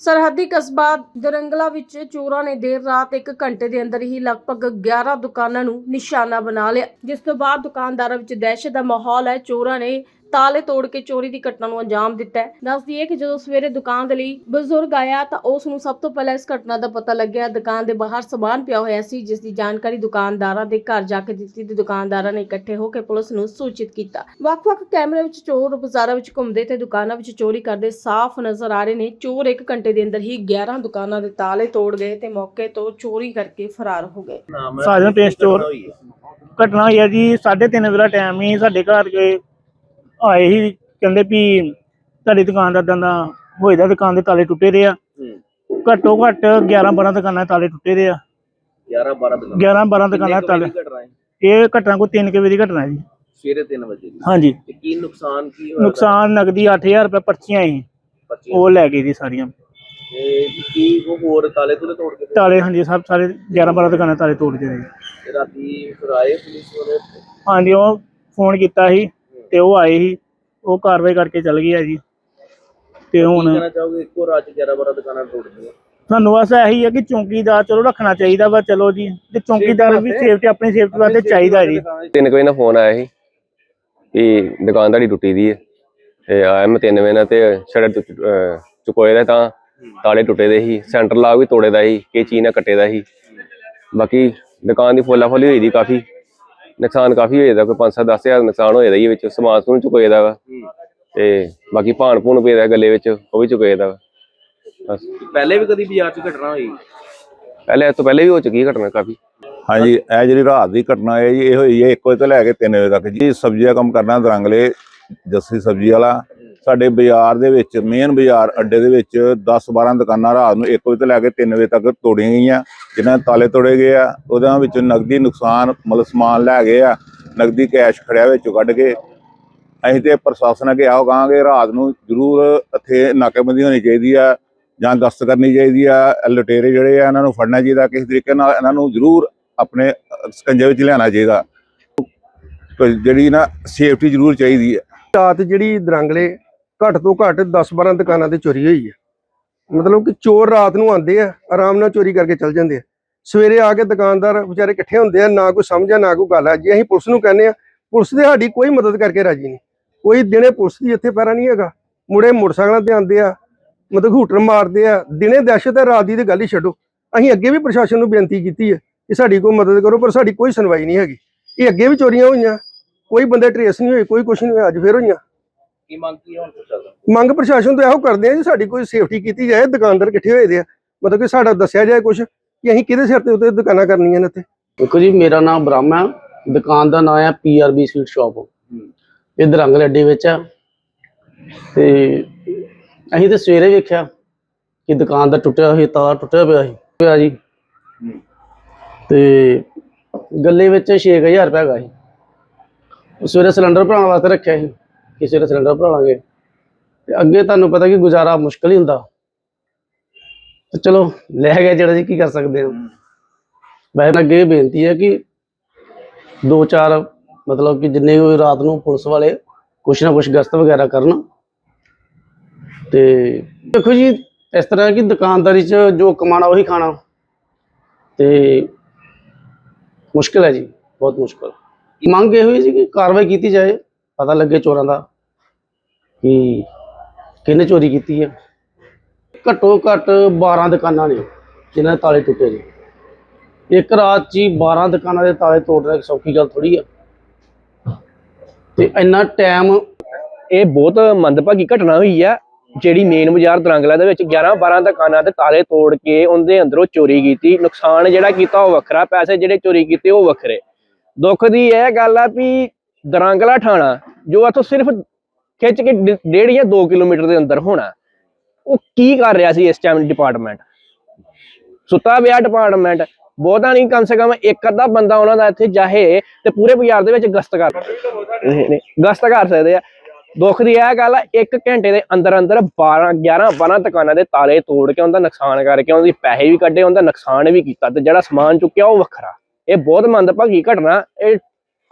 ਸਰਹੱਦੀ ਕਸਬਾ ਦਰੰਗਲਾ ਵਿੱਚ ਚੋਰਾਂ ਨੇ ਦੇਰ ਰਾਤ 1 ਘੰਟੇ ਦੇ ਅੰਦਰ ਹੀ ਲਗਭਗ 11 ਦੁਕਾਨਾਂ ਨੂੰ ਨਿਸ਼ਾਨਾ ਬਣਾ ਲਿਆ, ਜਿਸ ਤੋਂ ਬਾਅਦ ਦੁਕਾਨਦਾਰਾਂ ਵਿੱਚ ਦਹਿਸ਼ਤ ਦਾ ਮਾਹੌਲ ਹੈ। ਚੋਰਾਂ ਨੇ ਤਾਲੇ ਤੋੜ ਕੇ ਚੋਰੀ ਦੀ ਘਟਨਾ ਨੂੰ ਅੰਜਾਮ ਦਿੱਤਾ ਹੈ। ਦੱਸ ਦਈਏ ਕਿ ਜਦੋਂ ਸਵੇਰੇ ਦੁਕਾਨ ਦੇ ਲਈ ਬਜ਼ੁਰਗ ਆਇਆ ਤਾਂ ਉਸ ਨੂੰ ਸਭ ਤੋਂ ਪਹਿਲਾਂ ਇਸ ਘਟਨਾ ਦਾ ਪਤਾ ਲੱਗਿਆ। ਦੁਕਾਨ ਦੇ ਬਾਹਰ ਸਮਾਨ ਪਿਆ ਹੋਇਆ ਸੀ, ਜਿਸ ਦੀ ਜਾਣਕਾਰੀ ਦੁਕਾਨਦਾਰਾਂ ਦੇ ਘਰ ਜਾ ਕੇ ਦਿੱਤੀ ਤੇ ਦੁਕਾਨਦਾਰਾਂ ਨੇ ਇਕੱਠੇ ਹੋ ਕੇ ਪੁਲਿਸ ਨੂੰ ਸੂਚਿਤ ਕੀਤਾ। ਵੱਖ-ਵੱਖ ਕੈਮਰੇ ਵਿੱਚ ਚੋਰ ਬਾਜ਼ਾਰਾਂ ਵਿੱਚ ਘੁੰਮਦੇ ਤੇ ਦੁਕਾਨਾਂ ਵਿੱਚ ਚੋਰੀ ਕਰਦੇ ਸਾਫ਼ ਨਜ਼ਰ ਆ ਰਹੇ ਨੇ। ਚੋਰ 1 ਘੰਟੇ ਦੇ ਅੰਦਰ ਹੀ 11 ਦੁਕਾਨਾਂ ਦੇ ਤਾਲੇ ਤੋੜ ਗਏ ਤੇ ਮੌਕੇ ਤੋਂ ਚੋਰੀ ਕਰਕੇ ਫਰਾਰ ਹੋ ਗਏ। ਸਾਜਨ ਪੇਨ ਘਟਨਾ ਹੋਈ ਹੈ ਜੀ 3:30 ਵਜੇ ਦਾ ਟਾਈਮ ਹੀ ਸਾਡੇ ਘਰ ਕੇ ਆਏ ਹੀ ਕਹਿੰਦੇ ਵੀ ਤੁਹਾਡੀ ਦੁਕਾਨ ਦਾ ਦੰਦਾ ਹੋਏ ਦਾ ਦੁਕਾਨ ਦੇ ਤਾਲੇ ਟੁੱਟੇ ਦੇ ਆ। ਘੱਟੋ ਘੱਟ 11 12 ਦੁਕਾਨਾਂ ਦੇ ਤਾਲੇ ਟੁੱਟੇ ਦੇ ਆ। 11 12 ਦਿਨ 11 12 ਦੁਕਾਨਾਂ ਦੇ ਤਾਲੇ। ਹੈ? ਇਹ ਘਟਨਾ ਕੋਈ 3 ਵਜੇ ਦੀ ਘਟਨਾ ਹੈ ਜੀ। ਸਵੇਰੇ 3 ਵਜੇ ਦੀ। ਹਾਂਜੀ। ਤੇ ਕੀ ਨੁਕਸਾਨ ਕੀ ਹੋਇਆ ਨੁਕਸਾਨ ਨਗਦੀ 8000 ਰੁਪਏ ਪਰਚੀਆਂ ਸੀ। ਬੱਚਿਆਂ ਉਹ ਲੈ ਗਏ ਜੀ ਸਾਰੀਆਂ। ਤੇ ਕੀ ਉਹ ਹੋਰ ਤਾਲੇ ਤੁਲੇ ਤੋੜ ਕੇ ਤਾਲੇ ਹਾਂਜੀ ਸਭ ਸਾਰੇ 11 12 ਦੁਕਾਨਾਂ ਦੇ ਤਾਲੇ ਤੋੜ ਤੇ ਰਾਤੀ ਫਿਰ ਆਏ ਪੁਲਿਸ ਵਾਲੇ? ਹਾਂਜੀ ਉਹ ਫੋਨ ਕੀਤਾ ਸੀ। ਤੇ ਉਹ ਆਏ ਸੀ ਉਹ ਕਾਰਵਾਈ ਕਰਕੇ ਚੱਲ ਗਏ ਆ ਜੀ। ਤੇ ਹੁਣ ਕਹਿਣਾ ਚਾਹੋਗੇ ਇੱਕੋ ਰਾਤ 'ਚ 11 12 ਦੁਕਾਨਾਂ ਤੋੜ ਦਿੱਤੀਆਂ? ਸਾਨੂੰ ਬਸ ਇਹੀ ਹੈ ਕਿ ਚੌਂਕੀਦਾਰ ਚਲੋ ਰੱਖਣਾ ਚਾਹੀਦਾ ਵਾ ਚਲੋ ਜੀ। ਤੇ ਚੌਂਕੀਦਾਰ ਵੀ ਸੇਫਟੀ ਆਪਣੀ ਸੇਫਟੀ ਵਾਸਤੇ ਚਾਹੀਦਾ ਜੀ। ਤਿੰਨ ਕੁ ਵਜੇ ਨਾਲ ਫੋਨ ਆਇਆ ਸੀ ਕਿ ਦੁਕਾਨ ਤੁਹਾਡੀ ਟੁੱਟੀ ਦੀ ਹੈ। ਤੇ ਆਇਆ ਮੈਂ ਤਿੰਨ ਵਜੇ ਨਾਲ ਤੇ ਛੜ ਚੁਕੋਏ ਦਾ ਤਾਂ ਤਾਲੇ ਟੁੱਟੇ ਦੇ ਸੀ। ਸੈਂਟਰ ਲਾਗ ਵੀ ਤੋੜੇ ਦਾ ਸੀ ਕਿ ਚੀਜ਼ ਨਾਲ ਕੱਟੇ ਦਾ ਸੀ। ਬਾਕੀ ਦੁਕਾਨ ਦੀ ਫੋਲਾ ਫੋਲੀ ਹੋਈ ਦੀ ਕਾਫੀ। ਨੁਕਸਾਨ ਕਾਫੀ ਹੋਇਆ ਦਾ ਕੋਈ 5-7 ਹਜ਼ਾਰ ਨੁਕਸਾਨ ਹੋਇਆ ਦਾ ਜੀ ਵਿੱਚ ਸਮਾਨ ਸਮੂਨ ਚੁਕੋਏ ਦਾ ਵਾ। ਤੇ ਬਾਕੀ ਭਾਣ ਭੂਣ ਪਏ ਦਾ ਗੱਲੇ ਵਿੱਚ ਉਹ ਵੀ ਚੁਕੋਏ ਦਾ ਵਾ। ਬਸ। ਪਹਿਲੇ ਵੀ ਕਦੀ ਬਾਜ਼ਾਰ 'ਚ ਘਟਨਾ ਹੋਈ? ਪਹਿਲੇ ਇਸ ਤੋਂ ਪਹਿਲੇ ਵੀ ਹੋ ਚੁੱਕੀ ਹੈ ਘਟਨਾ ਕਾਫੀ। ਹਾਂਜੀ ਇਹ ਜਿਹੜੀ ਰਾਤ ਦੀ ਘਟਨਾ ਹੈ ਜੀ ਇਹ ਹੋਈ ਹੈ 1 ਵਜੇ ਤੋਂ ਲੈ ਕੇ 3 ਵਜੇ ਤੱਕ ਜੀ। ਸਬਜ਼ੀ ਦਾ ਕੰਮ ਕਰਨਾ ਦਰੰਗਲੇ ਜੱਸੀ ਸਬਜ਼ੀ ਵਾਲਾ ਸਾਡੇ ਬਾਜ਼ਾਰ ਦੇ ਵਿੱਚ ਮੇਨ ਬਾਜ਼ਾਰ ਅੱਡੇ ਦੇ ਵਿੱਚ 10 12 ਦੁਕਾਨਾਂ ਰਾਤ ਨੂੰ 1 ਵਜੇ ਤੋਂ ਲੈ ਕੇ 3 ਵਜੇ ਤੱਕ ਤੋੜੀਆਂ ਗਈਆਂ। ਜਿਨ੍ਹਾਂ ਤਾਲੇ ਤੋੜੇ ਗਏ ਆ, ਉਹਦੇ ਵਿੱਚ ਨਗਦੀ ਨੁਕਸਾਨ ਮਤਲਬ ਸਮਾਨ ਲੈ ਗਏ ਆ ਨਗਦੀ ਕੈਸ਼ ਖੜਿਆ ਵਿੱਚੋਂ ਕੱਢ ਕੇ। ਅਸੀਂ ਤੇ ਪ੍ਰਸ਼ਾਸਨ ਅੱਗੇ ਆਓ ਕਹਾਂਗੇ, ਰਾਤ ਨੂੰ ਜ਼ਰੂਰ ਇੱਥੇ ਨਾਕੇਬੰਦੀ ਹੋਣੀ ਚਾਹੀਦੀ ਆ, ਜਾਂ ਗਸ਼ਤ ਕਰਨੀ ਚਾਹੀਦੀ ਆ ਇਹ ਲੁਟੇਰੇ ਜਿਹੜੇ ਆ, ਇਹਨਾਂ ਨੂੰ ਫੜਨਾ ਚਾਹੀਦਾ, ਕਿਸੇ ਤਰੀਕੇ ਨਾਲ ਇਹਨਾਂ ਨੂੰ ਜ਼ਰੂਰ ਆਪਣੇ ਸਕੰਜੇ ਵਿੱਚ ਲਿਆਉਣਾ ਚਾਹੀਦਾ। ਜਿਹੜੀ ਨਾ ਸੇਫਟੀ ਜ਼ਰੂਰ ਚਾਹੀਦੀ ਹੈ ਰਾਤ ਜਿਹੜੀ ਦਰੰਗਲੇ ਘੱਟ ਤੋਂ ਘੱਟ 10-12 ਦੁਕਾਨਾਂ ਤੇ ਚੋਰੀ ਹੋਈ ਹੈ ਮਤਲਬ ਕਿ ਚੋਰ ਰਾਤ ਨੂੰ ਆਉਂਦੇ ਆ, ਆਰਾਮ ਨਾਲ ਚੋਰੀ ਕਰਕੇ ਚਲ ਜਾਂਦੇ ਆ। ਸਵੇਰੇ ਆ ਕੇ ਦੁਕਾਨਦਾਰ ਵਿਚਾਰੇ ਇਕੱਠੇ ਹੁੰਦੇ ਆ, ਨਾ ਕੋਈ ਸਮਝ ਆ, ਨਾ ਕੋਈ ਗੱਲ ਆ। ਜੇ ਅਸੀਂ ਪੁਲਿਸ ਨੂੰ ਕਹਿੰਦੇ ਆ, ਪੁਲਿਸ ਦੇ ਸਾਡੀ ਕੋਈ ਮਦਦ ਕਰਕੇ ਰਾਜੀ ਨਹੀਂ। ਕੋਈ ਦਿਨੇ ਪੁਲਿਸ ਦੀ ਇੱਥੇ ਪੈਰਾ ਨਹੀਂ ਹੈਗਾ। ਮੁੜੇ ਮੋਟਰਸਾਈਕਲਾਂ ਤੇ ਆਉਂਦੇ ਆ, ਮਤਲਬ ਹੂਟਰ ਮਾਰਦੇ ਆ। ਦਿਨੇ ਦਹਿਸ਼ਤ ਹੈ, ਰਾਤ ਦੀ ਤੇ ਗੱਲ ਹੀ ਛੱਡੋ। ਅਸੀਂ ਅੱਗੇ ਵੀ ਪ੍ਰਸ਼ਾਸਨ ਨੂੰ ਬੇਨਤੀ ਕੀਤੀ ਹੈ ਕਿ ਸਾਡੀ ਕੋਈ ਮਦਦ ਕਰੋ, ਪਰ ਸਾਡੀ ਕੋਈ ਸੁਣਵਾਈ ਨਹੀਂ ਹੈਗੀ। ਇਹ ਅੱਗੇ ਵੀ ਚੋਰੀਆਂ ਹੋਈਆਂ, ਕੋਈ ਬੰਦੇ ਟਰੇਸ ਨਹੀਂ ਹੋਏ, ਕੋਈ ਕੁਛ ਨਹੀਂ ਹੋਇਆ, ਅੱਜ ਫੇਰ ਹੋਈਆਂ। ਕੀ ਮੰਗ ਕੀ ਹੈ ਹੁਣ ਪ੍ਰਸ਼ਾਸਨ ਮੰਗ ਪ੍ਰਸ਼ਾਸਨ ਤੋਂ ਇਹੋ ਕਰਦੇ ਆ ਜੀ ਸਾਡੀ ਕੋਈ ਸੇਫਟੀ ਕੀਤੀ ਜਾਏ ਦੁਕਾਨਦਾਰ ਇਕੱਠੇ ਹੋਏ ਦੇ ਆ। ਮਤਲਬ ਕਿ ਸਾਡਾ ਦੱਸਿਆ ਜਾਏ ਕੁਝ ਕਿ ਅਸੀਂ ਕਿਹਦੇ ਸਿਰ ਤੇ ਉੱਤੇ ਦੁਕਾਨਾਂ ਕਰਨੀਆਂ ਨੇ ਇੱਥੇ? ਦੇਖੋ ਜੀ ਮੇਰਾ ਨਾਮ ਬ੍ਰਹਮ ਹੈ। ਦੁਕਾਨ ਦਾ ਨਾਮ ਹੈ ਪੀਆਰਬੀ ਸਵੀਟ ਸ਼ਾਪ ਇਹ ਦਰੰਗਲ ਅੱਡੇ ਵਿੱਚ ਆ ਤੇ ਅਸੀਂ ਤੇ ਸਵੇਰੇ ਵੇਖਿਆ ਕਿ ਦੁਕਾਨ ਦਾ ਟੁੱਟਿਆ ਹੋਇਆ ਤਾਲਾ ਟੁੱਟਿਆ ਪਿਆ ਸੀ। ਪਿਆ ਜੀ। ਤੇ ਗੱਲੇ ਵਿੱਚ 6000 ਰੁਪਏ ਹੈਗਾ ਸੀ। ਉਹ ਸਵੇਰੇ ਸਿਲੰਡਰ ਭਰਾਉਣ ਵਾਸਤੇ ਰੱਖਿਆ ਸੀ। ਕਿਸੇ ਸਵੇਰੇ ਸਿਲੰਡਰ ਭਰਾ ਲਾਂਗੇ ਤੇ ਅੱਗੇ ਤੁਹਾਨੂੰ ਪਤਾ ਕਿ ਗੁਜ਼ਾਰਾ ਮੁਸ਼ਕਲ ਹੀ ਹੁੰਦਾ। ਤੇ ਚਲੋ, ਲੈ ਗਿਆ ਜਿਹੜਾ ਜੀ, ਕੀ ਕਰ ਸਕਦੇ ਹਾਂ? ਵੈਸੇ ਅੱਗੇ ਇਹ ਬੇਨਤੀ ਹੈ ਕਿ ਦੋ ਚਾਰ, ਮਤਲਬ ਕਿ ਜਿੰਨੇ ਵੀ ਰਾਤ ਨੂੰ ਪੁਲਿਸ ਵਾਲੇ ਕੁਛ ਨਾ ਕੁਛ ਗਸ਼ਤ ਵਗੈਰਾ ਕਰਨ। ਤੇ ਦੇਖੋ ਜੀ, ਇਸ ਤਰ੍ਹਾਂ ਕਿ ਦੁਕਾਨਦਾਰੀ 'ਚ ਜੋ ਕਮਾਣਾ ਉਹੀ ਖਾਣਾ। ਤੇ ਮੁਸ਼ਕਿਲ ਹੈ ਜੀ, ਬਹੁਤ ਮੁਸ਼ਕਿਲ। ਮੰਗ ਇਹ ਹੋਈ ਸੀ ਕਿ ਕਾਰਵਾਈ ਕੀਤੀ ਜਾਏ। ਪਤਾ ਲੱਗੇ ਚੋਰਾਂ ਦਾ ਕਿ ਕਿਹਨੇ ਚੋਰੀ ਕੀਤੀ ਹੈ। ਘੱਟੋ ਘੱਟ 12 ਦੁਕਾਨਾਂ ਨੇ ਜਿਨ੍ਹਾਂ ਦੇ ਤਾਲੇ ਟੁੱਟੇ ਨੇ। ਇੱਕ ਰਾਤ 'ਚ 12 ਦੁਕਾਨਾਂ ਦੇ ਤਾਲੇ ਤੋੜਨਾ ਸੌਖੀ ਗੱਲ ਥੋੜੀ ਆ। ਤੇ ਇੰਨਾ ਟਾਈਮ ਇਹ ਬਹੁਤ ਮੰਦਭਾਗੀ ਘਟਨਾ ਹੋਈ ਆ, ਜਿਹੜੀ ਮੇਨ ਬਾਜ਼ਾਰ ਦਰੰਗਲਾ ਦੇ ਵਿੱਚ 11 12 ਦੁਕਾਨਾਂ ਦੇ ਤਾਲੇ ਤੋੜ ਕੇ ਉਹਦੇ ਅੰਦਰੋਂ ਚੋਰੀ ਕੀਤੀ। ਨੁਕਸਾਨ ਜਿਹੜਾ ਕੀਤਾ ਉਹ ਵੱਖਰਾ, ਪੈਸੇ ਜਿਹੜੇ ਚੋਰੀ ਕੀਤੇ ਉਹ ਵੱਖਰੇ। ਦੁੱਖ ਦੀ ਇਹ ਗੱਲ ਆ ਵੀ ਦਰੰਗਲਾ ਥਾਣਾ ਜੋ ਇੱਥੋਂ ਸਿਰਫ ਖਿੱਚ ਕੇ ਡ- ਡੇਢ ਜਾਂ 2 ਕਿਲੋਮੀਟਰ ਦੇ ਅੰਦਰ ਹੋਣਾ, ਉਹ ਕੀ ਕਰ ਰਿਹਾ ਸੀ ਇਸ ਟਾਈਮ ਡਿਪਾਰਟਮੈਂਟ ਸੁੱਤਾ ਪਿਆ ਡਿਪਾਰਟਮੈਂਟ ਬਹੁਤਾ ਨਹੀਂ, ਕਮ ਸੇ ਕਮ ਇੱਕ ਅੱਧਾ ਬੰਦਾ ਉਹਨਾਂ ਦਾ ਇੱਥੇ ਜਾਹੇ ਤੇ ਪੂਰੇ ਬਾਜ਼ਾਰ ਦੇ ਵਿੱਚ ਗਸ਼ਤ ਕਰ ਗਸ਼ਤ ਕਰ ਸਕਦੇ ਆ। ਦੁੱਖ ਦੀ ਇਹ ਗੱਲ ਆ, ਇੱਕ ਘੰਟੇ ਦੇ ਅੰਦਰ ਅੰਦਰ 12 11 12 ਦੁਕਾਨਾਂ ਦੇ ਤਾਲੇ ਤੋੜ ਕੇ ਉਹਦਾ ਨੁਕਸਾਨ ਕਰਕੇ ਉਹਦੀ ਪੈਸੇ ਵੀ ਕੱਢੇ, ਉਹਦਾ ਨੁਕਸਾਨ ਵੀ ਕੀਤਾ ਤੇ ਜਿਹੜਾ ਸਮਾਨ ਚੁੱਕਿਆ ਉਹ ਵੱਖਰਾ। ਇਹ ਬਹੁਤ ਮੰਦਭਾਗੀ ਘਟਨਾ, ਇਹ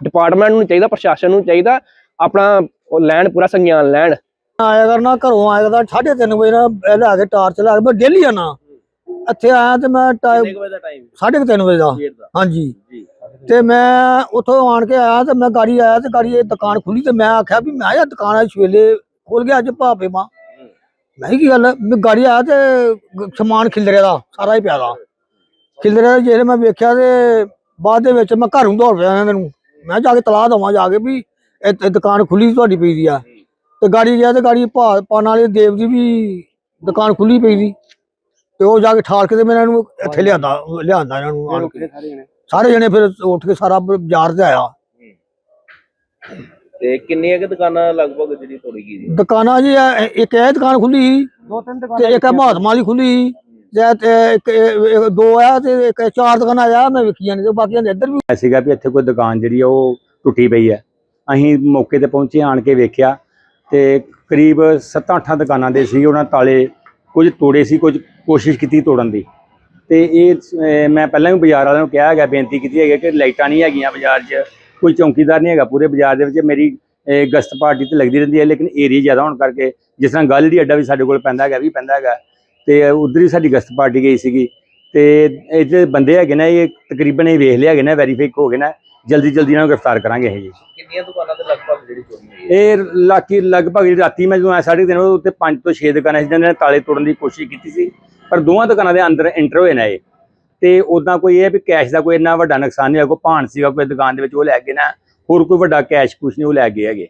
ਡਿਪਾਰਟਮੈਂਟ ਨੂੰ ਚਾਹੀਦਾ, ਪ੍ਰਸ਼ਾਸਨ ਨੂੰ ਚਾਹੀਦਾ ਆਪਣਾ ਲੈਣ ਪੂਰਾ ਸੰਗਿਆਨ ਲੈਣ। ਆਇਆ ਕਰਨਾ ਘਰੋਂ ਆਇਆ ਕਰਦਾ 3:30 ਵਜੇ ਇਹ ਲੈ ਕੇ ਟਾਰਚ ਲੈ ਕੇ ਮੈਂ ਡੇਲੀ ਆਣਾ ਇੱਥੇ ਆਇਆ ਤੇ ਮੈਂ ਟਾਈਮ 3:30 ਵਜੇ ਦਾ ਹਾਂਜੀ। ਜੀ। ਤੇ ਮੈਂ ਉੱਥੋਂ ਆਣ ਕੇ ਆਇਆ ਤੇ ਮੈਂ ਗਾੜੀ ਆਇਆ ਤੇ ਗਾੜੀ ਇਹ ਦੁਕਾਨ ਖੁੱਲੀ ਤੇ ਮੈਂ ਆਖਿਆ ਵੀ ਮੈਂ ਇਹ ਦੁਕਾਨ ਅੱਜ ਸਵੇਲੇ ਖੋਲ ਗਿਆ ਅੱਜ ਭਾਪੇ ਮਾਂ। ਮੈਂ ਕੀ ਗੱਲ? ਮੈਂ ਗਾੜੀ ਆਇਆ ਤੇ ਸਮਾਨ ਖਿਲਰਿਆ ਦਾ ਸਾਰਾ ਹੀ ਪਿਆ ਦਾ। ਖਿਲਰਿਆ ਜੇ ਮੈਂ ਵੇਖਿਆ ਤੇ ਬਾਅਦ ਦੇ ਵਿੱਚ ਮੈਂ ਘਰੋਂ ਦੌੜ ਪਿਆ ਇਹਨਾਂ ਨੂੰ। ਮੈਂ ਜਾ ਕੇ ਤਲਾਹ ਦਵਾਂ ਜਾ ਕੇ ਵੀ ਇਹ ਦੁਕਾਨ ਖੁੱਲੀ ਤੁਹਾਡੀ ਪਈ ਦੀ ਆ। ਤੇ ਗਾੜੀ ਗਿਆ ਤੇ ਗਾੜੀ ਪਾਣ ਵਾਲੇ ਦੇਵ ਦੀ ਵੀ ਦੁਕਾਨ ਖੁੱਲੀ ਪਈ ਦੀ। ਤੇ ਉਹ ਜਾ ਕੇ ਠਾਲ ਕੇ ਤੇ ਮੈਂ ਇਹਨਾਂ ਨੂੰ ਇੱਥੇ ਲਿਆਂਦਾ ਲਿਆਂਦਾ ਇਹਨਾਂ ਨੂੰ ਆਣ ਕੇ। ਸਾਰੇ ਜਣੇ? ਫਿਰ ਉੱਠ ਕੇ ਸਾਰਾ ਬਾਜ਼ਾਰ ਤੇ ਆਇਆ। ਤੇ ਕਿੰਨੀਆਂ ਕੁ ਦੁਕਾਨਾਂ ਲਗਭਗ ਜਿਹੜੀ ਤੋੜੀ ਗਈ ਜੀ ਦੁਕਾਨਾਂ ਜੀ ਇੱਕ ਇਹ ਦੁਕਾਨ ਖੁੱਲੀ ਦੋ ਤਿੰਨ ਤੇ ਇੱਕ ਮਹਾਤਮਾ ਦੀ ਖੁੱਲੀ ਤੇ ਤੇ ਦੋ ਆ ਤੇ ਇੱਕ ਚਾਰ ਦੁਕਾਨਾਂ ਆ ਮੈਂ ਵੇਖੀਆਂ ਨੇ ਤੇ ਬਾਕੀਆਂ ਦੇ ਇੱਧਰ ਵੀ ਸੀਗਾ ਵੀ ਇੱਥੇ ਕੋਈ ਦੁਕਾਨ ਜਿਹੜੀ ਆ ਉਹ ਟੁੱਟੀ ਪਈ ਹੈ ਅਸੀਂ ਮੌਕੇ ਤੇ ਪਹੁੰਚੇ, ਆਣ ਕੇ ਵੇਖਿਆ ਤੇ ਕਰੀਬ 7-8 ਦੁਕਾਨਾਂ ਦੇ ਸੀ, ਉਹਨਾਂ ਤਾਲੇ ਕੁਝ ਤੋੜੇ ਸੀ, ਕੁਝ ਕੋਸ਼ਿਸ਼ ਕੀਤੀ ਤੋੜਨ ਦੀ। ਤੇ ਇਹ ਮੈਂ ਪਹਿਲਾਂ ਵੀ ਬਾਜ਼ਾਰ ਵਾਲਿਆਂ ਨੂੰ ਕਿਹਾ ਹੈਗਾ, ਬੇਨਤੀ ਕੀਤੀ ਹੈਗੀ ਕਿ ਲਾਈਟਾਂ ਨਹੀਂ ਹੈਗੀਆਂ ਬਾਜ਼ਾਰ 'ਚ, ਕੋਈ ਚੌਕੀਦਾਰ ਨਹੀਂ ਹੈਗਾ ਪੂਰੇ ਬਾਜ਼ਾਰ ਦੇ ਵਿੱਚ ਮੇਰੀ ਗਸ਼ਤ ਪਾਰਟੀ ਤੇ ਲੱਗਦੀ ਰਹਿੰਦੀ ਹੈ, ਲੇਕਿਨ ਏਰੀਆ ਜ਼ਿਆਦਾ ਹੋਣ ਕਰਕੇ ਜਿਸ ਤਰ੍ਹਾਂ ਗੱਲ ਗਾਲੜੀ ਅੱਡਾ ਵੀ ਸਾਡੇ ਕੋਲ ਪੈਂਦਾ ਹੈਗਾ, ਵੀ ਪੈਂਦਾ ਹੈਗਾ। ਤੇ ਉਧਰ ਹੀ ਸਾਡੀ ਗਸ਼ਤ ਪਾਰਟੀ ਗਈ ਸੀਗੀ। ਤੇ ਇਹ ਜਿਹੜੇ ਬੰਦੇ ਹੈਗੇ ਨੇ, ਇਹ ਤਕਰੀਬਨ ਇਹ ਵੇਖ ਲਿਆ ਹੈਗੇ ਨੇ, ਵੈਰੀਫਾਈ ਹੋ ਗਏ ਨੇ ਜਲਦੀ ਜਲਦੀ ਇਹਨਾਂ ਨੂੰ ਗ੍ਰਿਫਤਾਰ ਕਰਾਂਗੇ ਇਹ ਜੀ। ਕਿੰਨੀਆਂ ਦੁਕਾਨਾਂ ਤੇ ਲਗਭਗ ਜਿਹੜੀ ਚੋਰੀ ਹੋਈ ਹੈ? ਇਹ ਲਾਕੀ ਲਗਭਗ ਜਿਹੜੀ ਰਾਤੀ ਮੈਂ ਜਦੋਂ ਆਇਆ ਸਾਢੇ ਵਜੇ ਉੱਤੇ 5 ਤੋਂ 6 ਦੁਕਾਨਾਂ ਸੀ ਜਿਹਨਾਂ ਨੇ ਤਾਲੇ ਤੋੜਨ ਦੀ ਕੋਸ਼ਿਸ਼ ਕੀਤੀ ਸੀ। ਪਰ ਦੋਵਾਂ ਦੁਕਾਨਾਂ ਦੇ ਅੰਦਰ ਐਂਟਰ ਹੋਏ ਨੇ ਇਹ। ਤੇ ਉਦਾਂ ਕੋਈ ਇਹ ਵੀ ਕੈਸ਼ ਦਾ ਕੋਈ ਇੰਨਾ ਵੱਡਾ ਨੁਕਸਾਨ ਨਹੀਂ ਹੋਇਆ ਕੋਈ ਭਾਣ ਸੀਗਾ ਕੋਈ ਦੁਕਾਨ ਦੇ ਵਿੱਚ ਉਹ ਲੈ ਗਏ ਨਾ ਹੋਰ ਕੋਈ ਵੱਡਾ ਕੈਸ਼ ਕੁਛ ਨਹੀਂ ਉਹ ਲੈ ਗਏ ਹੈਗੇ।